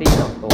ตีสองตัว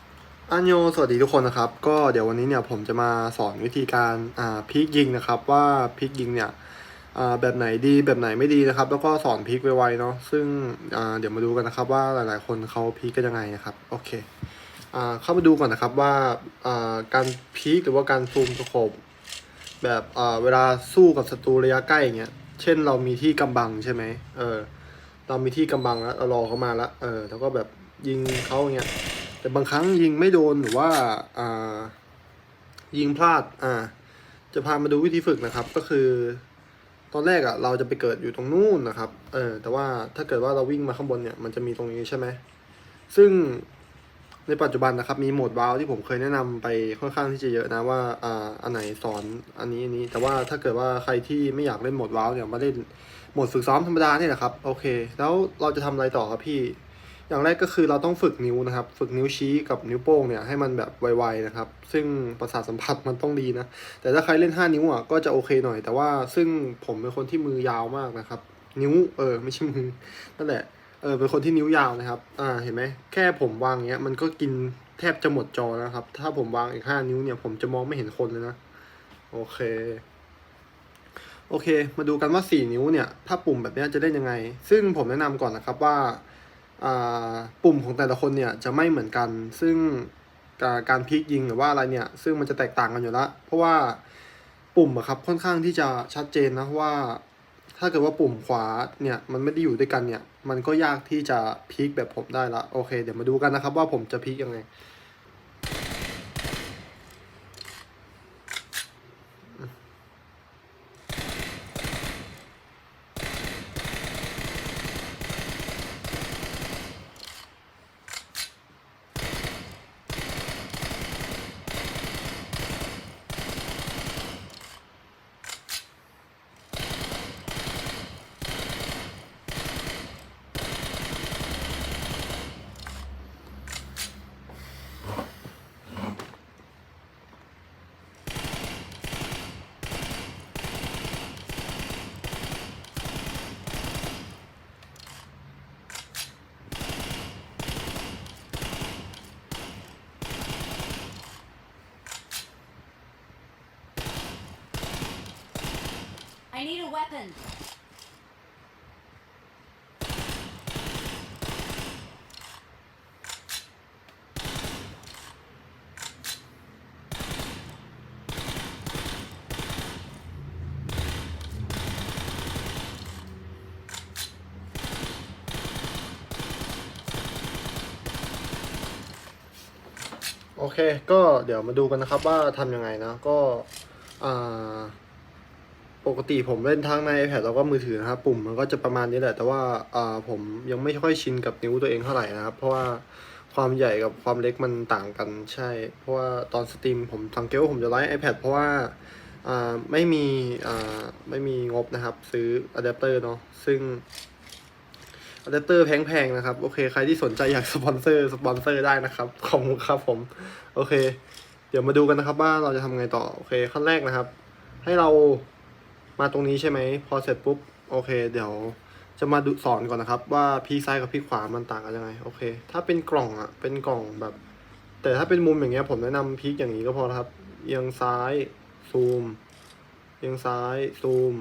อันโยสวัสดีทุกคนนะครับ ก็เดี๋ยววันนี้เนี่ยผมจะมาสอนวิธีการอ่าพลิกยิงนะครับ ว่าพิกยิงเนี่ยอ่าแบบไหนดีแบบไหนไม่ดีนะครับ แล้วก็สอนพิกไวๆเนาะซึ่งอ่าเดี๋ยวมาดูกันนะครับว่าหลายๆคนเขาพิกกันยังไงนะครับโอเคอ่าเข้ามาดูก่อนนะครับว่าอ่าการพิกหรือว่าการซูมสโคปแบบอ่าเวลาสู้กับศัตรูระยะใกล้อย่างเงี้ยเช่นเรามีที่กำบังใช่ไหมเออเรามีที่กำบังแล้วเรารอเขามาแล้วเออแล้วก็แบบยิงเขาอย่างเงี้ย แต่บางครั้งยิงไม่โดนหรือว่าอ่ายิงพลาดอ่าจะพามาดูวิธีฝึกนะครับก็คือ ตอนแรกอะ่ะเราจะไปเกิดอยู่ตรงนู่นนะครับเออแต่ว่าถ้าเกิดว่าเราวิ่งมาข้างบนเนี่ยมันจะมีตรงนี้ใช่ไหมซึ่งในปัจจุบันนะครับมีโหมดวาล์วที่ผมเคยแนะนำไปค่อนข้างที่จะเยอะนะว่าอ่าอันไหนสอนอันนี้อันนี้ แต่ว่าถ้าเกิดว่าใครที่ไม่อยากเล่นโหมดวาล์วเนี่ยมาเล่นโหมดฝึกซ้อมธรรมดาเนี่ยแหละครับโอเค แล้วเราจะทำอะไรต่อครับพี่ อย่างแรกก็คือเราต้องฝึกนิ้วนะครับ ฝึกนิ้วชี้กับนิ้วโป้งเนี่ยให้มันแบบไวๆนะครับ ซึ่งประสาทสัมผัสมันต้องดีนะ แต่ถ้าใครเล่น 5 นิ้วอะก็จะโอเคหน่อย แต่ว่าซึ่งผมเป็นคนที่มือยาวมากนะครับ นิ้วเออไม่ใช่มือนั่นแหละเออเป็นคนที่นิ้วยาวนะครับ อ่าเห็นไหมแค่ผมวางเงี้ยมันก็กินแทบจะหมดจอแล้วนะครับ ถ้าผมวางอีก5นิ้วเนี่ยผมจะมองไม่เห็นคนเลยนะโอเคโอเค มาดูกันว่า 4 นิ้วเนี่ย ถ้าปุ่มแบบนี้จะเล่นยังไง ซึ่งผมแนะนำก่อนนะครับว่า ปุ่มของแต่ละคนเนี่ยจะไม่เหมือนกัน ซึ่งการพลิกยิงหรือว่าอะไรเนี่ย ซึ่งมันจะแตกต่างกันอยู่ละเพราะว่าปุ่มอะครับค่อนข้างที่จะชัดเจนนะว่าถ้าเกิดว่าปุ่มขวาเนี่ยมันไม่ได้อยู่ด้วยกันเนี่ย มันก็ยากที่จะพลิกแบบผมได้ละโอเค เดี๋ยวมาดูกันนะครับว่าผมจะพลิกยังไง weapon. โอเค ก็เดี๋ยวมาดูกันนะครับว่าทำยังไงนะ ก็ อ่า ปกติผมเล่นทั้งใน iPad แล้วก็มือถือนะครับ ปุ่มมันก็จะประมาณนี้แหละ แต่ว่าอ่าผมยังไม่ค่อยชินกับนิ้วตัวเองเท่าไหร่นะครับ เพราะว่าความใหญ่กับความเล็กมันต่างกันใช่ เพราะว่าตอนสตรีมผมสังเกตว่าผมจะไลฟ์ iPad เพราะว่าอ่าไม่มีอ่าไม่มีงบนะครับ ซื้ออะแดปเตอร์เนาะซึ่งอะแดปเตอร์แพงๆนะครับ โอเค ใครที่สนใจอยากสปอนเซอร์สปอนเซอร์ได้นะครับขอบคุณครับผม โอเค เดี๋ยวมาดูกันนะครับว่าเราจะทำไงต่อ โอเคขั้นแรกนะครับ ให้เรา มาตรงนี้ใช่ไหมพอเสร็จปุ๊บโอเค เดี๋ยวจะมาดูสอนก่อนนะครับ ว่าพีซ้ายกับพีขวามันต่างกันยังไงโอเค ถ้าเป็นกล่องอะเป็นกล่องแบบ แต่ถ้าเป็นมุมอย่างเงี้ยผมแนะนำพีกอย่างนี้ก็พอแล้วครับเอียงซ้ายซูมเอียงซ้ายซูม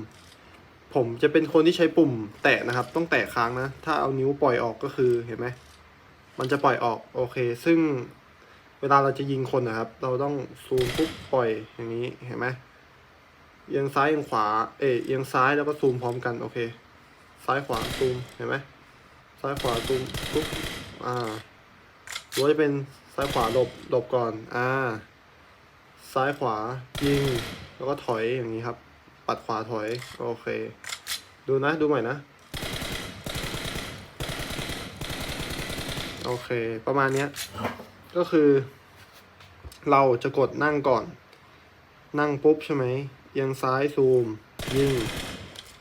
ผมจะเป็นคนที่ใช้ปุ่ม แตะนะครับ ต้องแตะค้างนะ ถ้าเอานิ้วปล่อยออกก็คือเห็นไหมมันจะปล่อยออกโอเค ซึ่งเวลาเราจะยิงคนนะครับ เราต้องซูมปุ๊บปล่อยอย่างนี้เห็นไหม เอียงซ้ายเอียงขวา เอเอียงซ้ายแล้วก็ซูมพร้อมกัน โอเค ซ้ายขวาซูม เห็นไหม ซ้ายขวาซูมปุ๊บ อ่าหรือว่าจะเป็นซ้ายขวาหลบ หลบก่อน อ่า ซ้ายขวายิง แล้วก็ถอยอย่างนี้ครับ ปัดขวาถอย โอเค ดูนะ ดูใหม่นะ โอเค ประมาณเนี้ย ก็คือ เราจะกดนั่งก่อน นั่งปุ๊บใช่ไหม เอียงซ้ายซูม ยิง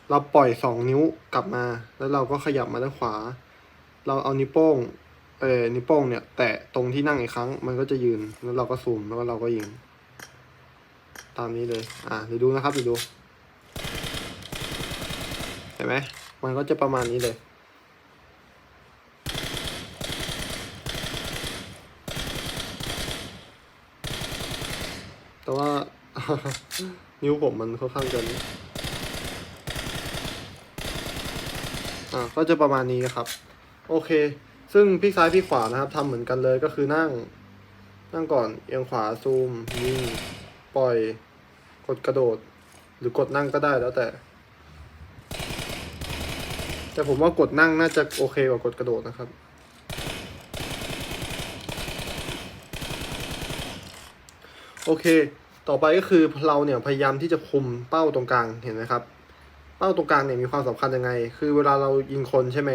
เราปล่อยสองนิ้วกลับมา แล้วเราก็ขยับมาด้านขวา เราเอานิ้วโป้งเออนิ้วโป้งเนี่ย แตะตรงที่นั่งอีกครั้ง มันก็จะยืนแล้วเราก็ซูมแล้วก็เราก็ยิง ตามนี้เลย อ่าเดี๋ยวดูนะครับเดี๋ยวดูเห็นไหมมันก็จะประมาณนี้เลยแต่ว่า นิ้วผมมันค่อนข้างจะนี่อ่าก็จะประมาณนี้นะครับ โอเค ซึ่งพลิกซ้ายพลิกขวานะครับทำเหมือนกันเลยก็คือนั่ง นั่งก่อนเอียงขวาซูมยิงปล่อย กดกระโดด หรือกดนั่งก็ได้แล้วแต่ แต่ผมว่ากดนั่งน่าจะโอเคกว่ากดกระโดดนะครับโอเค ต่อไปก็คือเราเนี่ยพยายามที่จะคุมเป้าตรงกลางเห็นไหมครับ เป้าตรงกลางเนี่ยมีความสำคัญยังไง คือเวลาเรายิงคนใช่ไหม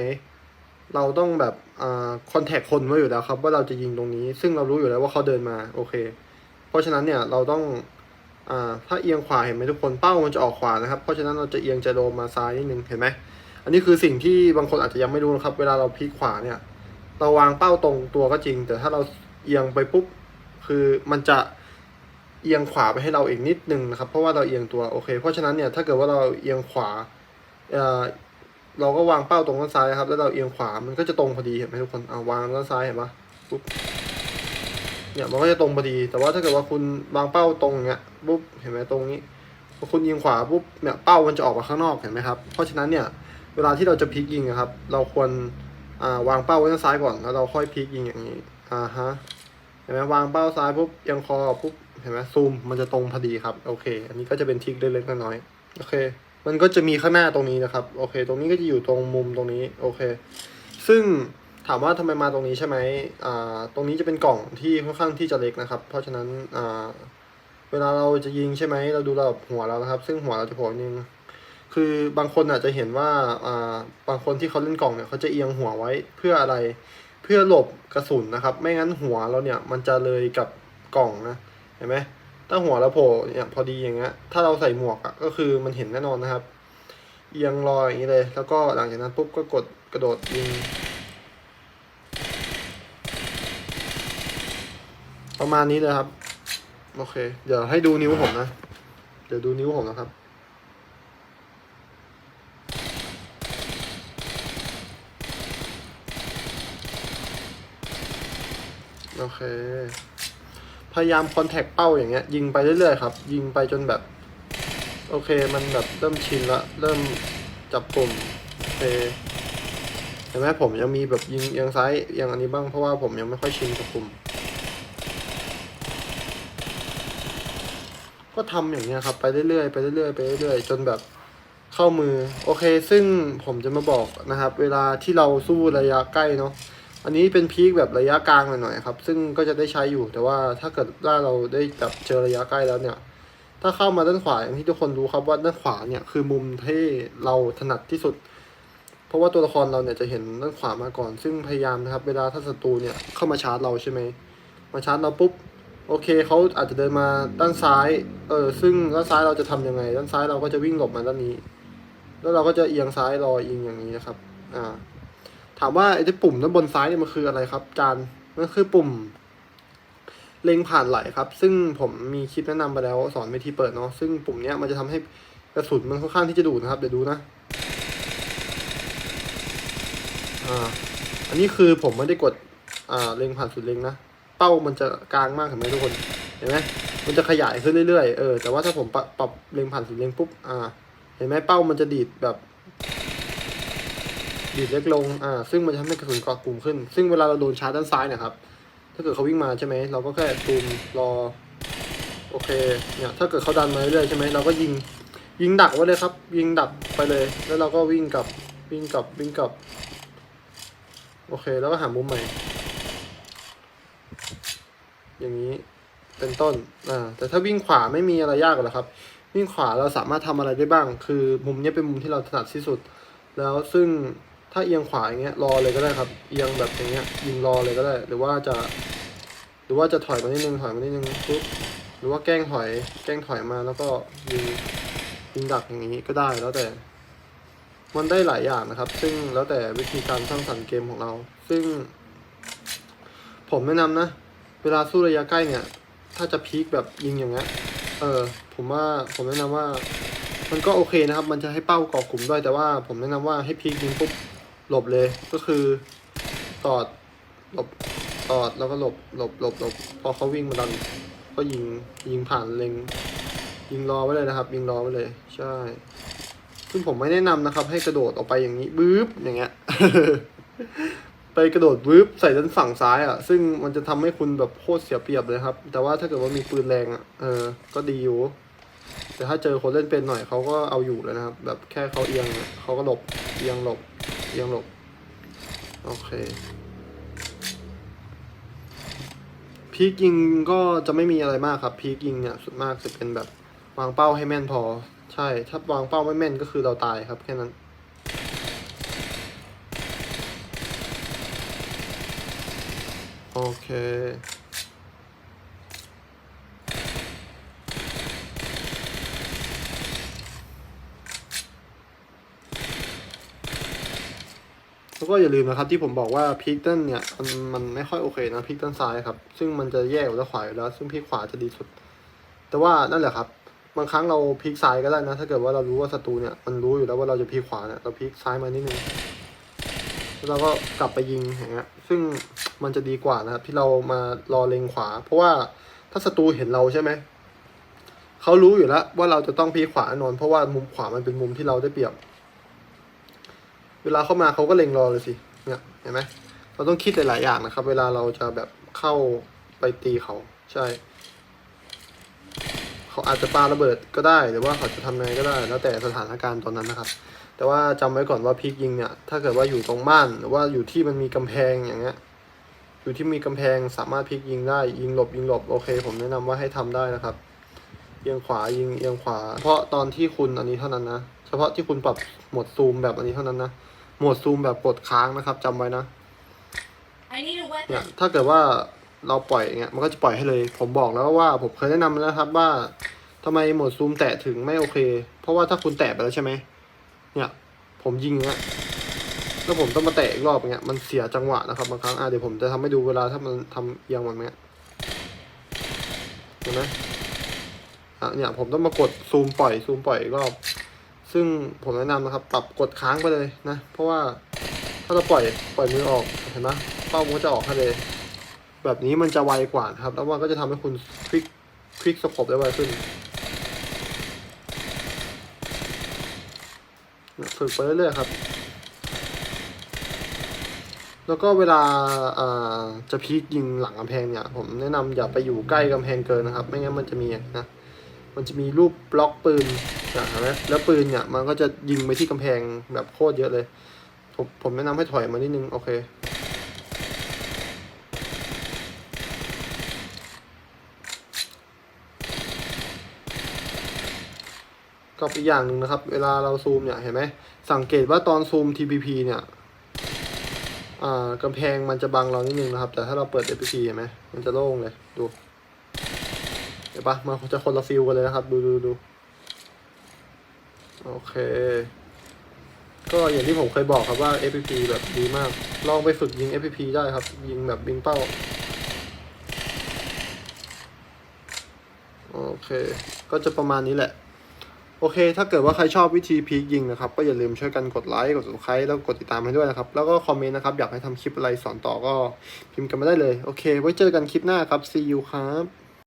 เราต้องแบบอ่าคอนแทคคนไว้อยู่แล้วครับ ว่าเราจะยิงตรงนี้ ซึ่งเรารู้อยู่แล้วว่าเขาเดินมาโอเค เพราะฉะนั้นเนี่ยเราต้องอ่าถ้าเอียงขวาเห็นไหมทุกคนเป้ามันจะออกขวานะครับ เพราะฉะนั้นเราจะเอียงจะโดมมาซ้ายนิดนึงเห็นไหมอันนี้คือสิ่งที่บางคนอาจจะยังไม่รู้นะครับ เวลาเราพลิกขวาเนี่ยเราวางเป้าตรงตัวก็จริง แต่ถ้าเราเอียงไปปุ๊บคือมันจะ เอียงขวาไปให้เราอีกนิดนึงนะครับ เพราะว่าเราเอียงตัวโอเค เพราะฉะนั้นเนี่ยถ้าเกิดว่าเราเอียงขวาเออเราก็วางเป้าตรงด้านซ้ายครับ แล้วเราเอียงขวา มันก็จะตรงพอดีเห็นไหมทุกคนเอาวางด้านซ้ายเห็นปะปุ๊บ เนี่ยมันก็จะตรงพอดี แต่ว่าถ้าเกิดว่าคุณวางเป้าตรงเนี้ยปุ๊บ เห็นไหมตรงนี้พอคุณยิงขวาปุ๊บ เนี่ยเป้ามันจะออกมาข้างนอกเห็นไหมครับ เพราะฉะนั้นเนี่ยเวลาที่เราจะพลิกยิงครับ เราควรวางเป้าไว้ด้านซ้ายก่อน แล้วเราค่อยพลิกยิงอย่างนี้ อ่าฮะ เห็นไหมวางเป้าซ้ายปุ๊บเอียังคอปุ๊บ เห็นไหมซูมมันจะตรงพอดีครับโอเค อันนี้ก็จะเป็นทริคเล็กๆน้อยๆโอเค มันก็จะมีข้างหน้าตรงนี้นะครับโอเค ตรงนี้ก็จะอยู่ตรงมุมตรงนี้โอเค ซึ่งถามว่าทำไมมาตรงนี้ใช่ไหมอ่าตรงนี้จะเป็นกล่องที่ค่อนข้างที่จะเล็กนะครับ เพราะฉะนั้นอ่าเวลาเราจะยิงใช่ไหมเราดูระดับหัวเรานะครับ ซึ่งหัวเราจะโผล่นึงคือบางคนอาจจะเห็นว่าอ่าบางคนที่เขาเล่นกล่องเนี่ยเขาจะเอียงหัวไว้เพื่ออะไร เพื่อหลบกระสุนนะครับ ไม่งั้นหัวเราเนี่ยมันจะเลยกับกล่องนะ ห็นไหมถ้าหัวเราโผล่เนี่ยพอดีอย่างเงี้ย ถ้าเราใส่หมวกอะก็คือมันเห็นแน่นอนนะครับ เอียงรอยอย่างนี้เลย แล้วก็หลังจากนั้นปุ๊บก็กดกระโดดยิง ประมาณนี้เลยครับ โอเค เดี๋ยวให้ดูนิ้วผมนะ เดี๋ยวดูนิ้วผมนะครับโอเค พยายามคอนแทคเป้าอย่างเงี้ยยิงไปเรื่อยๆครับ ยิงไปจนแบบ โอเคมันแบบเริ่มชินละ เริ่มจับกลุ่มโอเคเห็นไหมผมยังมีแบบยิงเอียงซ้ายเอียงอันนี้บ้างเพราะว่าผมยังไม่ค่อยชินกับกลุ่ม ก็ทำอย่างเนี้ยครับไปเรื่อยๆไปเรื่อยๆไปเรื่อยๆจนแบบเข้ามือ โอเค ซึ่งผมจะมาบอกนะครับ เวลาที่เราสู้ระยะใกล้เนาะ อันนี้เป็นพีคแบบระยะกลางหน่อยๆครับ ซึ่งก็จะได้ใช้อยู่ แต่ว่าถ้าเกิดว่าเราได้แบบเจอระยะใกล้แล้วเนี่ย ถ้าเข้ามาด้านขวาอย่างที่ทุกคนรู้ครับว่าด้านขวาเนี่ยคือมุมที่เราถนัดที่สุด เพราะว่าตัวละครเราเนี่ยจะเห็นด้านขวามาก่อน ซึ่งพยายามนะครับ เวลาถ้าศัตรูเนี่ยเข้ามาชาร์จเราใช่ไหม มาชาร์จเราปุ๊บ โอเคเขาอาจจะเดินมาด้านซ้าย เออ ซึ่งด้านซ้ายเราจะทำยังไง ด้านซ้ายเราก็จะวิ่งหลบมาด้านนี้ แล้วเราก็จะเอียงซ้ายรอยิงอย่างนี้นะครับ อ่า ถามว่าไอ้ที่ปุ่มด้านบนซ้ายเนี่ยมันคืออะไรครับจานมันคือปุ่ม เล็งผ่านไหลครับ ซึ่งผมมีคลิปแนะนำไปแล้วสอนวิธีเปิดเนาะซึ่งปุ่มเนี้ยมันจะทำให้กระสุนมันค่อนข้างที่จะดูดนะครับ เดี๋ยวดูนะอ่าอันนี้คือผมไม่ได้กดอ่าเล็งผ่านสุดเล็งนะเป้ามันจะกลางมากเห็นไหมทุกคนเห็นไหมมันจะขยายขึ้นเรื่อยๆเออแต่ว่าถ้าผมปรับเล็งผ่านสุดเล็งปุ๊บอ่าเห็นไหมเป้ามันจะดีดแบบ ดีดเล็กลง อ่า ซึ่งมันจะทำให้กระสุนเกาะกลุ่มขึ้น ซึ่งเวลาเราโดนชาร์จด้านซ้ายเนะครับ ถ้าเกิดเขาวิ่งมาใช่ไหม เราก็แค่ตูมรอ โอเค เนี่ย ถ้าเกิดเขาดันมาเรื่อยใช่ไหม เราก็ยิง ยิงดักไว้เลยครับ ยิงดักไปเลย แล้วเราก็วิ่งกลับ วิ่งกลับ วิ่งกลับ โอเค แล้วก็หามุมใหม่ อย่างนี้ เป็นต้น อ่า แต่ถ้าวิ่งขวาไม่มีอะไรยากหรอกครับ วิ่งขวาเราสามารถทำอะไรได้บ้าง คือมุมนี้เป็นมุมที่เราถนัดที่สุด แล้วซึ่ง ถ้าเอียงขวาอย่างเงี้ยรอเลยก็ได้ครับ เอียงแบบอย่างเงี้ยยิงรอเลยก็ได้ หรือว่าจะ หรือว่าจะถอยมานิดนึงถอยมานิดนึงปุ๊บหรือว่าแกล้งถอย แกล้งถอยมาแล้วก็ยิงยิงดักอย่างนี้ก็ได้แล้วแต่ มันได้หลายอย่างนะครับ ซึ่งแล้วแต่วิธีการสร้างสรรค์เกมของเรา ซึ่ง ผมแนะนำนะ เวลาสู้ระยะใกล้เนี่ย ถ้าจะพีคแบบยิงอย่างเงี้ยเออ ผมว่าผมแนะนำว่ามันก็โอเคนะครับ มันจะให้เป้าเกาะกลุ่มด้วย แต่ว่าผมแนะนำว่าให้พีคยิงปุ๊บ หลบเลยก็คือตอดหลบตอดแล้วก็หลบหลบหลบหลบพอเขาวิ่งมาดันก็ยิงยิงผ่านเล็ง ยิงรอไว้เลยนะครับ ยิงรอไว้เลย ใช่ ซึ่งผมไม่แนะนำนะครับ ให้กระโดดออกไปอย่างนี้บึ๊บอย่างเงี้ยไปกระโดดวืบใส่ด้านฝั่งซ้ายอะ ซึ่งมันจะทำให้คุณแบบโคตรเสียเปรียบเลยครับ แต่ว่าถ้าเกิดว่ามีปืนแรงอะเออ ก็ดีอยู่ แต่ถ้าเจอคนเล่นเป็นหน่อยเขาก็เอาอยู่แล้วนะครับ แบบแค่เขาเอียงเขาก็หลบเอียงหลบเอียงหลบ โอเคพีกยิงก็จะไม่มีอะไรมากครับพีกยิงเนี่ยส่วนมากจะเป็นแบบวางเป้าให้แม่นพอ ใช่ ถ้าวางเป้าไม่แม่นก็คือเราตายครับแค่นั้นโอเค แล้วก็อย่าลืมนะครับที่ผมบอกว่าพีคด้นเนี่ยมันมันไม่ค่อยโอเคนะพีคด้นซ้ายครับ ซึ่งมันจะแยกกับด้าขวาอยู่แล้ว ซึ่งพีคขวาจะดีสุด แต่ว่านั่นแหละครับ บางครั้งเราพีคซ้ายก็ได้นะ ถ้าเกิดว่าเรารู้ว่าศัตรูเนี่ยมันรู้อยู่แล้วว่าเราจะพีคขวาเนี่ยเราพีคซ้ายมานิดนึงแล้วเราก็กลับไปยิงอย่างเงี้ยซึ่งมันจะดีกว่านะครับ ที่เรามารอเลงขวา เพราะว่าถ้าศัตรูเห็นเราใช่ไหมเขารู้อยู่แล้วว่าเราจะต้องพีคขวาแน่นอน เพราะว่ามุมขวามันเป็นมุมที่เราได้เปรียบ เวลาเข้ามาเขาก็เล็งรอเลยสิเนี่ยเห็นไหมเราต้องคิดหลาย ๆ อย่างนะครับ เวลาเราจะแบบเข้าไปตีเขาใช่ เขาอาจจะปาระเบิดก็ได้ หรือว่าเขาจะทำไงก็ได้ แล้วแต่สถานการณ์ตอนนั้นนะครับ แต่ว่าจำไว้ก่อนว่าพลิกยิงเนี่ย ถ้าเกิดว่าอยู่ตรงบ้านหรือว่าอยู่ที่มันมีกำแพงอย่างเงี้ย อยู่ที่มีกำแพงสามารถพลิกยิงได้ ยิงหลบยิงหลบโอเค ผมแนะนำว่าให้ทำได้นะครับ เอียงขวายิงเอียงขวา เพราะตอนที่คุณอันนี้เท่านั้นนะ เฉพาะที่คุณปรับโหมดซูมแบบอันนี้เท่านั้นนะ โหมดซูมแบบกดค้างนะครับจำไว้นะ I need a เนี่ย weapon. ถ้าเกิดว่าเราปล่อยอย่างเงี้ยมันก็จะปล่อยให้เลย ผมบอกแล้วว่าผมเคยแนะนำแล้วนะครับว่าทำไมโหมดซูมแตะถึงไม่โอเค เพราะว่าถ้าคุณแตะไปแล้วใช่ไหมเนี่ย ผมยิงเงี้ยแล้วผมต้องมาแตะอีกรอบอย่างเงี้ยมันเสียจังหวะนะครับบางครั้งอะเดี๋ยวผมจะทำให้ดูเวลาถ้ามันทำเอียงแบบเนี้ยเห็นไหมอะเนี่ยผมต้องมากดซูมปล่อยซูมปล่อยอีกรอบ ซึ่งผมแนะนำนะครับ ปรับกดค้างไปเลยนะ เพราะว่าถ้าเราปล่อยปล่อยมือออกเห็นไหมเป้ามันจะออกให้เลย แบบนี้มันจะไวกว่านะครับ แล้วมันก็จะทำให้คุณคลิกคลิกสกบได้ไวขึ้นฝึกไปเรื่อยๆครับ แล้วก็เวลาอ่าจะพีกยิงหลังกำแพงเนี่ย ผมแนะนำอย่าไปอยู่ใกล้กำแพงเกินนะครับ ไม่งั้นมันจะมีนะ มันจะมีรูปบล็อกปืน นะเห็นไหมแล้วปืนเนี่ยมันก็จะยิงไปที่กำแพงแบบโคตรเยอะเลย ผมผมแนะนำให้ถอยมานิดนึง โอเค กับอีกอย่างหนึ่งนะครับ เวลาเราซูมเนี่ยเห็นไหมสังเกตว่าตอนซูม TPP เนี่ยกำแพงมันจะบังเรานิดนึงนะครับ แต่ถ้าเราเปิด FPP เห็นไหมมันจะโล่งเลย ดู เห็นปะมันจะคนละฟิลกันเลยนะครับ ดูดูดู โอเค ก็อย่างที่ผมเคยบอกครับว่า FPP แบบดีมาก ลองไปฝึกยิง FPP ได้ครับ ยิงแบบยิงเป้า โอเค ก็จะประมาณนี้แหละ โอเค ถ้าเกิดว่าใครชอบวิธีพีคยิงนะครับ ก็อย่าลืมช่วยกันกดไลค์ กด subscribe แล้วกดติดตามให้ด้วยนะครับ แล้วก็คอมเมนต์นะครับ อยากให้ทำคลิปอะไรสอนต่อก็พิมพ์กันมาได้เลย โอเค ไว้เจอกันคลิปหน้าครับ see you ครับ